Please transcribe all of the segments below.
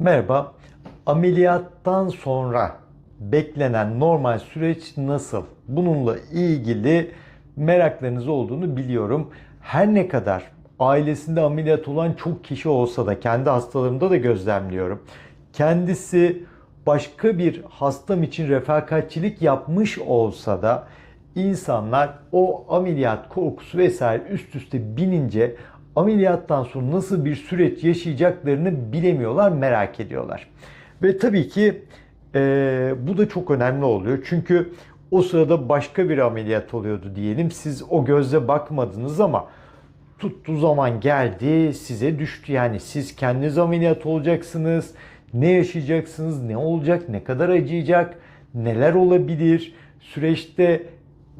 Merhaba. Ameliyattan sonra beklenen normal süreç nasıl? Bununla ilgili meraklarınız olduğunu biliyorum. Her ne kadar ailesinde ameliyat olan çok kişi olsa da kendi hastalarımda da gözlemliyorum. Kendisi başka bir hastam için refakatçilik yapmış olsa da insanlar o ameliyat korkusu vesaire üst üste binince ameliyattan sonra nasıl bir süreç yaşayacaklarını bilemiyorlar, merak ediyorlar. Ve tabii ki e, bu da çok önemli oluyor. Çünkü o sırada başka bir ameliyat oluyordu diyelim. Siz o gözle bakmadınız ama tuttuğu zaman geldi size düştü. Yani siz kendiniz ameliyat olacaksınız. Ne yaşayacaksınız, ne olacak, ne kadar acıyacak, neler olabilir, süreçte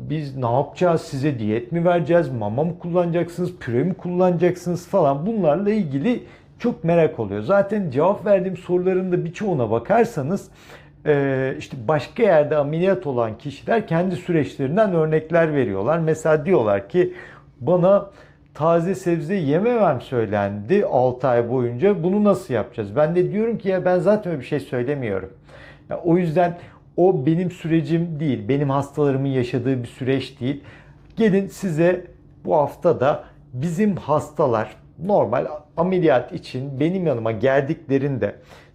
biz ne yapacağız, size diyet mi vereceğiz, mama mı kullanacaksınız, püre mi kullanacaksınız falan bunlarla ilgili çok merak oluyor. Zaten cevap verdiğim soruların da birçoğuna bakarsanız e, işte başka yerde ameliyat olan kişiler kendi süreçlerinden örnekler veriyorlar. Mesela diyorlar ki bana taze sebze yememem söylendi 6 ay boyunca. Bunu nasıl yapacağız? Ben de diyorum ki ya ben zaten öyle bir şey söylemiyorum. Ya o yüzden o benim sürecim değil, benim hastalarımın yaşadığı bir süreç değil. Gelin size bu hafta da bizim hastalar normal ameliyat için benim yanıma geldiklerinde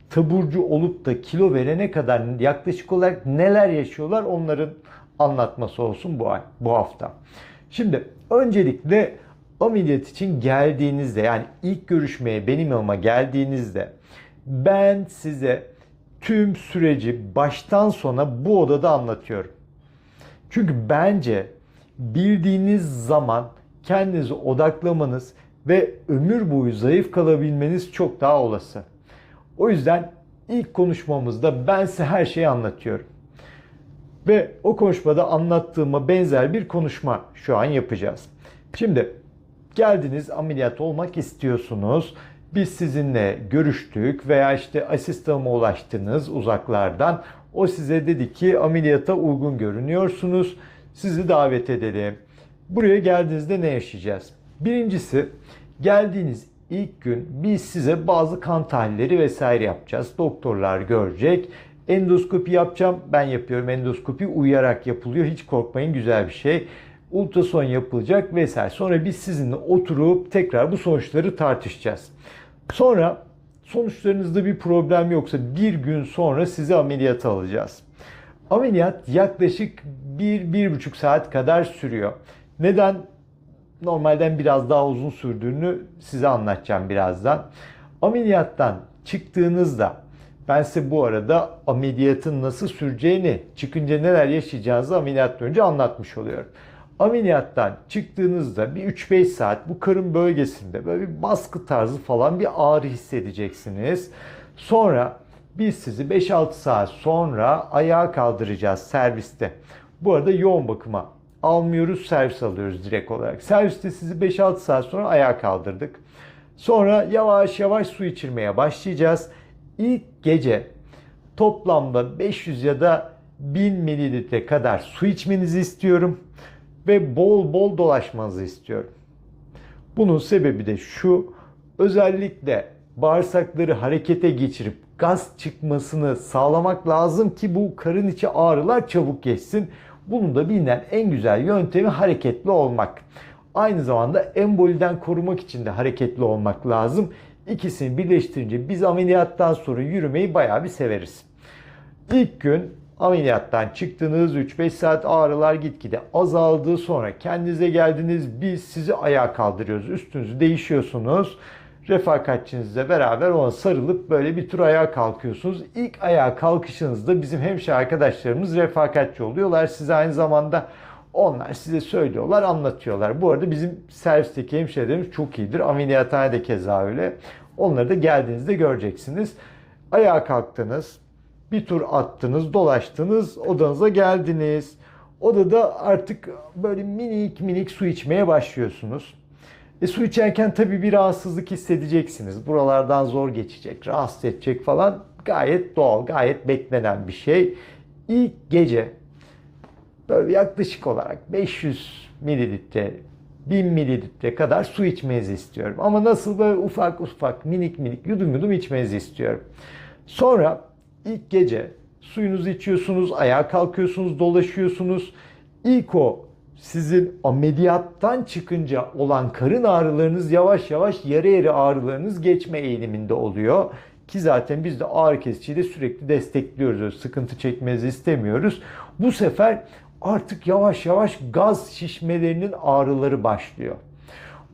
taburcu olup da kilo verene kadar yaklaşık olarak neler yaşıyorlar onların anlatması olsun bu ay, bu hafta. Şimdi öncelikle ameliyat için geldiğinizde yani ilk görüşmeye benim yanıma geldiğinizde ben size tüm süreci baştan sona bu odada anlatıyorum. Çünkü bence bildiğiniz zaman kendinizi odaklamanız ve ömür boyu zayıf kalabilmeniz çok daha olası. O yüzden ilk konuşmamızda ben size her şeyi anlatıyorum. Ve o konuşmada anlattığıma benzer bir konuşma şu an yapacağız. Şimdi geldiniz ameliyat olmak istiyorsunuz. Biz sizinle görüştük veya işte asistanıma ulaştınız uzaklardan. O size dedi ki ameliyata uygun görünüyorsunuz. Sizi davet edelim. Buraya geldiğinizde ne yaşayacağız? Birincisi geldiğiniz ilk gün biz size bazı kan tahlilleri vesaire yapacağız. Doktorlar görecek. Endoskopi yapacağım. Ben yapıyorum. Endoskopi uyuyarak yapılıyor. Hiç korkmayın güzel bir şey. Ultrason yapılacak vesaire. Sonra biz sizinle oturup tekrar bu sonuçları tartışacağız. Sonra sonuçlarınızda bir problem yoksa bir gün sonra sizi ameliyata alacağız. Ameliyat yaklaşık 1-1,5 saat kadar sürüyor. Neden normalden biraz daha uzun sürdüğünü size anlatacağım birazdan. Ameliyattan çıktığınızda ben size bu arada ameliyatın nasıl süreceğini, çıkınca neler yaşayacağınızı ameliyattan önce anlatmış oluyorum. Ameliyattan çıktığınızda bir 3-5 saat bu karın bölgesinde böyle bir baskı tarzı falan bir ağrı hissedeceksiniz. Sonra biz sizi 5-6 saat sonra ayağa kaldıracağız serviste. Bu arada yoğun bakıma almıyoruz, servis alıyoruz direkt olarak. Serviste sizi 5-6 saat sonra ayağa kaldırdık. Sonra yavaş yavaş su içirmeye başlayacağız. İlk gece toplamda 500 ya da 1000 mililitre kadar su içmenizi istiyorum ve bol bol dolaşmanızı istiyorum. Bunun sebebi de şu. Özellikle bağırsakları harekete geçirip gaz çıkmasını sağlamak lazım ki bu karın içi ağrılar çabuk geçsin. Bunun da bilinen en güzel yöntemi hareketli olmak. Aynı zamanda emboliden korumak için de hareketli olmak lazım. İkisini birleştirince biz ameliyattan sonra yürümeyi bayağı bir severiz. İlk gün ameliyattan çıktınız 3-5 saat ağrılar gitgide azaldı sonra kendinize geldiniz biz sizi ayağa kaldırıyoruz üstünüzü değişiyorsunuz refakatçinizle beraber ona sarılıp böyle bir tur ayağa kalkıyorsunuz. İlk ayağa kalkışınızda bizim hemşire arkadaşlarımız refakatçi oluyorlar. Size aynı zamanda onlar size söylüyorlar, anlatıyorlar. Bu arada bizim servisteki hemşirelerimiz çok iyidir. Ameliyathanede keza öyle. Onları da geldiğinizde göreceksiniz. Ayağa kalktınız, bir tur attınız, dolaştınız, odanıza geldiniz. Odada artık böyle minik minik su içmeye başlıyorsunuz. E, su içerken tabii bir rahatsızlık hissedeceksiniz. Buralardan zor geçecek, rahatsız edecek falan. Gayet doğal, gayet beklenen bir şey. İlk gece böyle yaklaşık olarak 500 mililitre 1000 mililitre kadar su içmenizi istiyorum. Ama nasıl böyle ufak ufak minik minik yudum yudum içmenizi istiyorum. Sonra ilk gece suyunuzu içiyorsunuz, ayağa kalkıyorsunuz, dolaşıyorsunuz. İlk o sizin ameliyattan çıkınca olan karın ağrılarınız yavaş yavaş yarı yarı ağrılarınız geçme eğiliminde oluyor. Ki zaten biz de ağrı kesiciyi de sürekli destekliyoruz. Öyle sıkıntı çekmenizi istemiyoruz. Bu sefer artık yavaş yavaş gaz şişmelerinin ağrıları başlıyor.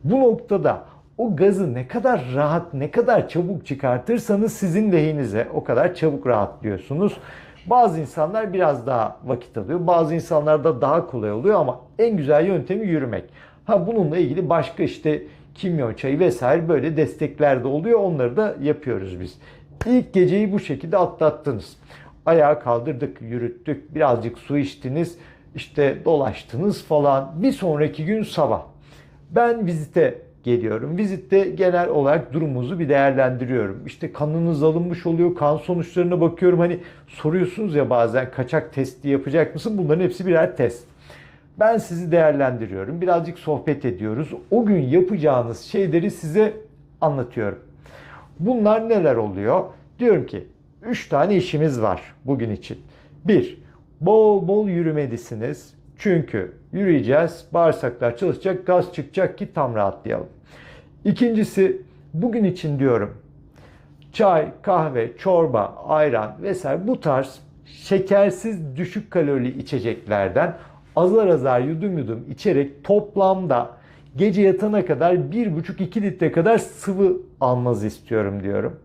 Bu noktada o gazı ne kadar rahat, ne kadar çabuk çıkartırsanız sizin lehinize o kadar çabuk rahatlıyorsunuz. Bazı insanlar biraz daha vakit alıyor. Bazı insanlarda daha kolay oluyor ama en güzel yöntemi yürümek. Ha bununla ilgili başka işte kimyon çayı vesaire böyle destekler de oluyor. Onları da yapıyoruz biz. İlk geceyi bu şekilde atlattınız. Ayağa kaldırdık, yürüttük, birazcık su içtiniz, işte dolaştınız falan. Bir sonraki gün sabah ben vizite geliyorum. Vizitte genel olarak durumunuzu bir değerlendiriyorum. İşte kanınız alınmış oluyor, kan sonuçlarına bakıyorum. Hani soruyorsunuz ya bazen kaçak testi yapacak mısın? Bunların hepsi birer test. Ben sizi değerlendiriyorum. Birazcık sohbet ediyoruz. O gün yapacağınız şeyleri size anlatıyorum. Bunlar neler oluyor? Diyorum ki 3 tane işimiz var bugün için. 1. Bol bol yürümelisiniz. Çünkü yürüyeceğiz, bağırsaklar çalışacak, gaz çıkacak ki tam rahatlayalım. İkincisi bugün için diyorum çay, kahve, çorba, ayran vesaire bu tarz şekersiz düşük kalorili içeceklerden azar azar yudum yudum içerek toplamda gece yatana kadar 1,5-2 litre kadar sıvı almanızı istiyorum diyorum.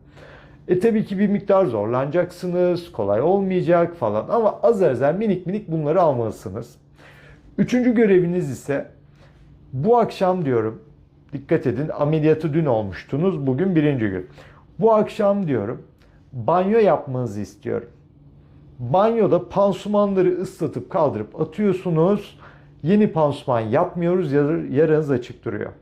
E tabii ki bir miktar zorlanacaksınız, kolay olmayacak falan ama azar azar minik minik bunları almalısınız. Üçüncü göreviniz ise bu akşam diyorum, dikkat edin ameliyatı dün olmuştunuz, bugün birinci gün. Bu akşam diyorum banyo yapmanızı istiyorum. Banyoda pansumanları ıslatıp kaldırıp atıyorsunuz. Yeni pansuman yapmıyoruz, yaranız açık duruyor.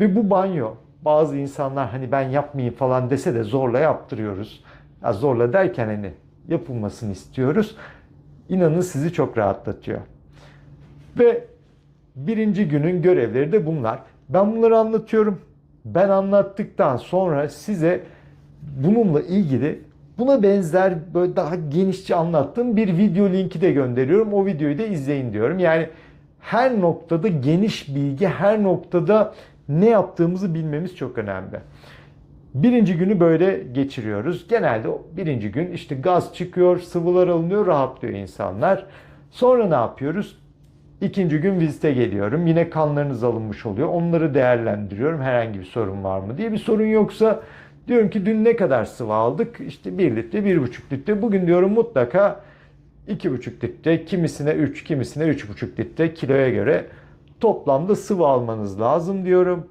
Ve bu banyo bazı insanlar hani ben yapmayayım falan dese de zorla yaptırıyoruz. Ya zorla derken hani yapılmasını istiyoruz. İnanın sizi çok rahatlatıyor. Ve birinci günün görevleri de bunlar. Ben bunları anlatıyorum. Ben anlattıktan sonra size bununla ilgili buna benzer böyle daha genişçe anlattığım bir video linki de gönderiyorum. O videoyu da izleyin diyorum. Yani her noktada geniş bilgi, her noktada ne yaptığımızı bilmemiz çok önemli. Birinci günü böyle geçiriyoruz. Genelde birinci gün işte gaz çıkıyor, sıvılar alınıyor, rahatlıyor insanlar. Sonra ne yapıyoruz? İkinci gün vizite geliyorum. Yine kanlarınız alınmış oluyor. Onları değerlendiriyorum. Herhangi bir sorun var mı diye. Bir sorun yoksa diyorum ki dün ne kadar sıvı aldık? İşte 1 litre, 1,5 litre. Bugün diyorum mutlaka 2,5 litre, kimisine 3, kimisine 3,5 litre kiloya göre toplamda sıvı almanız lazım diyorum.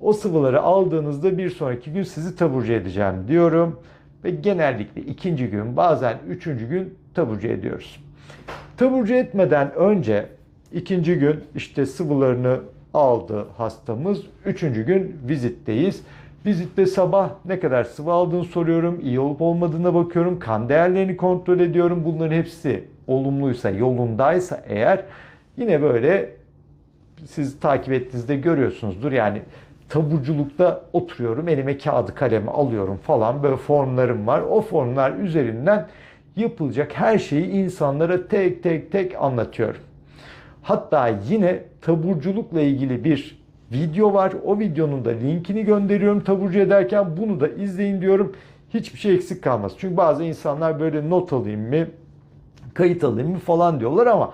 O sıvıları aldığınızda bir sonraki gün sizi taburcu edeceğim diyorum. Ve genellikle ikinci gün bazen üçüncü gün taburcu ediyoruz. Taburcu etmeden önce ikinci gün işte sıvılarını aldı hastamız. Üçüncü gün vizitteyiz. Vizitte sabah ne kadar sıvı aldığını soruyorum. iyi olup olmadığına bakıyorum. Kan değerlerini kontrol ediyorum. Bunların hepsi olumluysa, yolundaysa eğer yine böyle siz takip ettiğinizde görüyorsunuzdur. Yani taburculukta oturuyorum, elime kağıdı kalemi alıyorum falan böyle formlarım var. O formlar üzerinden yapılacak her şeyi insanlara tek tek tek anlatıyorum. Hatta yine taburculukla ilgili bir video var. O videonun da linkini gönderiyorum taburcu ederken bunu da izleyin diyorum. Hiçbir şey eksik kalmaz. Çünkü bazı insanlar böyle not alayım mı, kayıt alayım mı falan diyorlar ama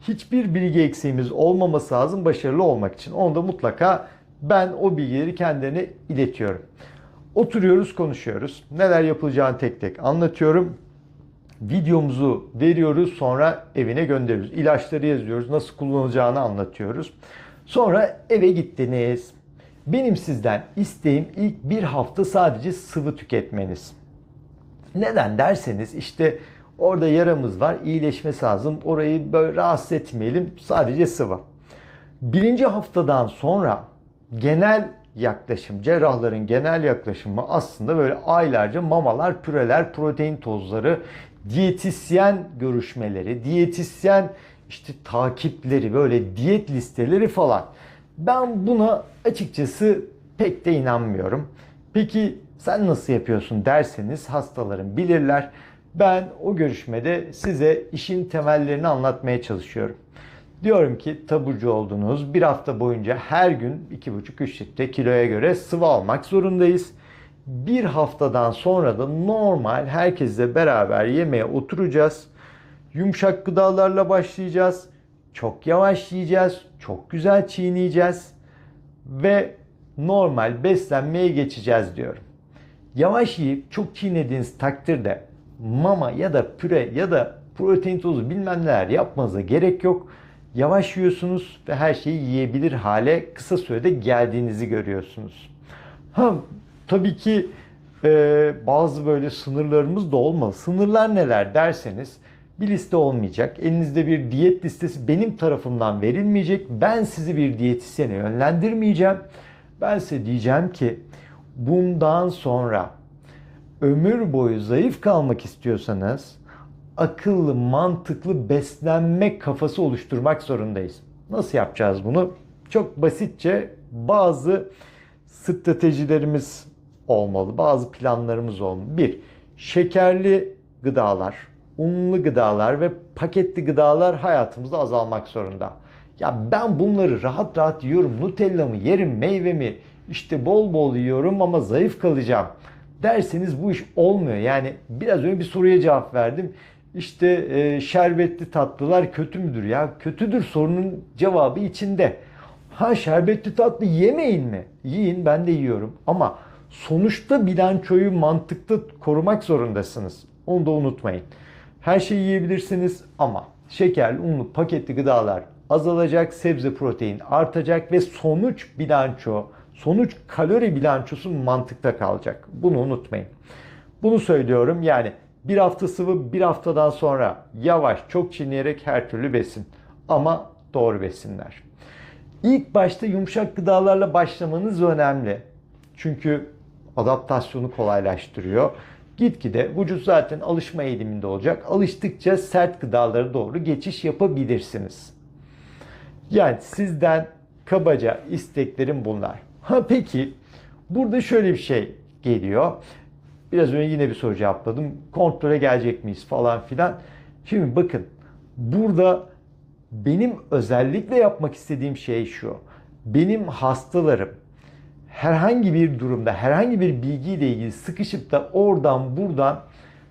hiçbir bilgi eksiğimiz olmaması lazım başarılı olmak için. Onu da mutlaka ben o bilgileri kendilerine iletiyorum. Oturuyoruz, konuşuyoruz. Neler yapılacağını tek tek anlatıyorum. Videomuzu veriyoruz, sonra evine gönderiyoruz. İlaçları yazıyoruz, nasıl kullanılacağını anlatıyoruz. Sonra eve gittiniz. Benim sizden isteğim ilk bir hafta sadece sıvı tüketmeniz. Neden derseniz işte Orada yaramız var, iyileşmesi lazım. Orayı böyle rahatsız etmeyelim. Sadece sıvı. Birinci haftadan sonra genel yaklaşım, cerrahların genel yaklaşımı aslında böyle aylarca mamalar, püreler, protein tozları, diyetisyen görüşmeleri, diyetisyen işte takipleri, böyle diyet listeleri falan. Ben buna açıkçası pek de inanmıyorum. Peki sen nasıl yapıyorsun derseniz hastalarım bilirler. Ben o görüşmede size işin temellerini anlatmaya çalışıyorum. Diyorum ki taburcu oldunuz. Bir hafta boyunca her gün 2,5-3 litre kiloya göre sıvı almak zorundayız. Bir haftadan sonra da normal herkesle beraber yemeğe oturacağız. Yumuşak gıdalarla başlayacağız. Çok yavaş yiyeceğiz. Çok güzel çiğneyeceğiz. Ve normal beslenmeye geçeceğiz diyorum. Yavaş yiyip çok çiğnediğiniz takdirde mama ya da püre ya da protein tozu bilmem neler yapmanıza gerek yok. Yavaş yiyorsunuz ve her şeyi yiyebilir hale kısa sürede geldiğinizi görüyorsunuz. Ha tabii ki e, bazı böyle sınırlarımız da olmalı. Sınırlar neler derseniz bir liste olmayacak. Elinizde bir diyet listesi benim tarafımdan verilmeyecek. Ben sizi bir diyetisyene yönlendirmeyeceğim. Ben size diyeceğim ki bundan sonra ömür boyu zayıf kalmak istiyorsanız akıllı, mantıklı beslenme kafası oluşturmak zorundayız. Nasıl yapacağız bunu? Çok basitçe bazı stratejilerimiz olmalı. Bazı planlarımız olmalı. Bir, şekerli gıdalar, unlu gıdalar ve paketli gıdalar hayatımızda azalmak zorunda. Ya ben bunları rahat rahat yiyorum. Nutella'mı yerim, meyvemi işte bol bol yiyorum ama zayıf kalacağım derseniz bu iş olmuyor. Yani biraz önce bir soruya cevap verdim. İşte e, şerbetli tatlılar kötü müdür ya? Kötüdür sorunun cevabı içinde. Ha şerbetli tatlı yemeyin mi? Yiyin ben de yiyorum. Ama sonuçta bilançoyu mantıklı korumak zorundasınız. Onu da unutmayın. Her şeyi yiyebilirsiniz ama şekerli, unlu, paketli gıdalar azalacak, sebze protein artacak ve sonuç bilanço, sonuç kalori bilançosu mantıkta kalacak. Bunu unutmayın. Bunu söylüyorum yani bir hafta sıvı bir haftadan sonra yavaş çok çiğneyerek her türlü besin ama doğru besinler. İlk başta yumuşak gıdalarla başlamanız önemli. Çünkü adaptasyonu kolaylaştırıyor. Gitgide vücut zaten alışma eğiliminde olacak. Alıştıkça sert gıdalara doğru geçiş yapabilirsiniz. Yani sizden kabaca isteklerim bunlar. Ha peki burada şöyle bir şey geliyor. Biraz önce yine bir soru cevapladım. Kontrole gelecek miyiz falan filan. Şimdi bakın burada benim özellikle yapmak istediğim şey şu. Benim hastalarım herhangi bir durumda herhangi bir bilgiyle ilgili sıkışıp da oradan buradan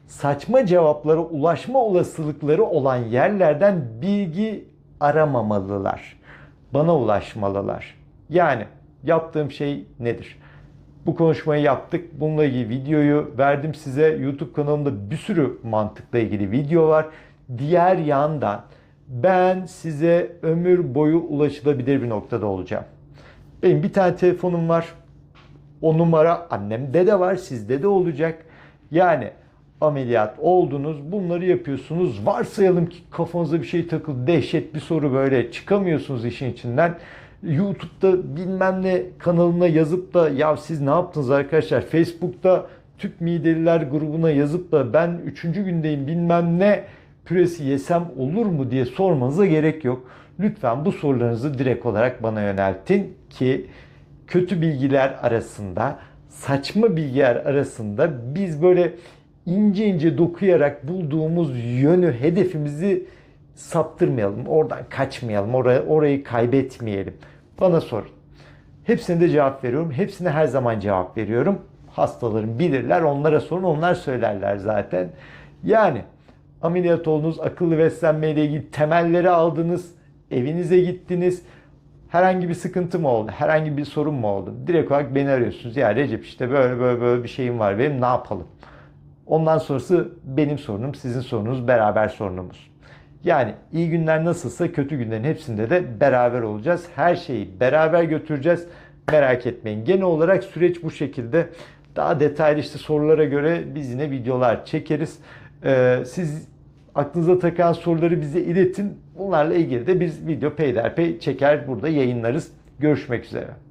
saçma cevaplara ulaşma olasılıkları olan yerlerden bilgi aramamalılar. Bana ulaşmalılar. Yani yaptığım şey nedir? Bu konuşmayı yaptık. Bununla ilgili videoyu verdim size. YouTube kanalımda bir sürü mantıkla ilgili video var. Diğer yandan ben size ömür boyu ulaşılabilir bir noktada olacağım. Benim bir tane telefonum var. O numara annemde de var, sizde de olacak. Yani ameliyat oldunuz, bunları yapıyorsunuz. Varsayalım ki kafanıza bir şey takıldı, dehşet bir soru böyle çıkamıyorsunuz işin içinden. YouTube'da bilmem ne kanalına yazıp da ya siz ne yaptınız arkadaşlar? Facebook'ta Türk Mideliler grubuna yazıp da ben 3. gündeyim bilmem ne püresi yesem olur mu diye sormanıza gerek yok. Lütfen bu sorularınızı direkt olarak bana yöneltin ki kötü bilgiler arasında, saçma bilgiler arasında biz böyle ince ince dokuyarak bulduğumuz yönü, hedefimizi saptırmayalım. Oradan kaçmayalım. Orayı, orayı kaybetmeyelim. Bana sorun. Hepsine de cevap veriyorum. Hepsine her zaman cevap veriyorum. Hastalarım bilirler. Onlara sorun. Onlar söylerler zaten. Yani ameliyat oldunuz. Akıllı beslenmeyle ilgili temelleri aldınız. Evinize gittiniz. Herhangi bir sıkıntı mı oldu? Herhangi bir sorun mu oldu? Direkt olarak beni arıyorsunuz. Ya Recep işte böyle böyle böyle bir şeyim var benim ne yapalım? Ondan sonrası benim sorunum, sizin sorununuz, beraber sorunumuz. Yani iyi günler nasılsa kötü günlerin hepsinde de beraber olacağız. Her şeyi beraber götüreceğiz. Merak etmeyin. Genel olarak süreç bu şekilde. Daha detaylı işte sorulara göre biz yine videolar çekeriz. Ee, siz aklınıza takan soruları bize iletin. Bunlarla ilgili de biz video peyderpey çeker burada yayınlarız. Görüşmek üzere.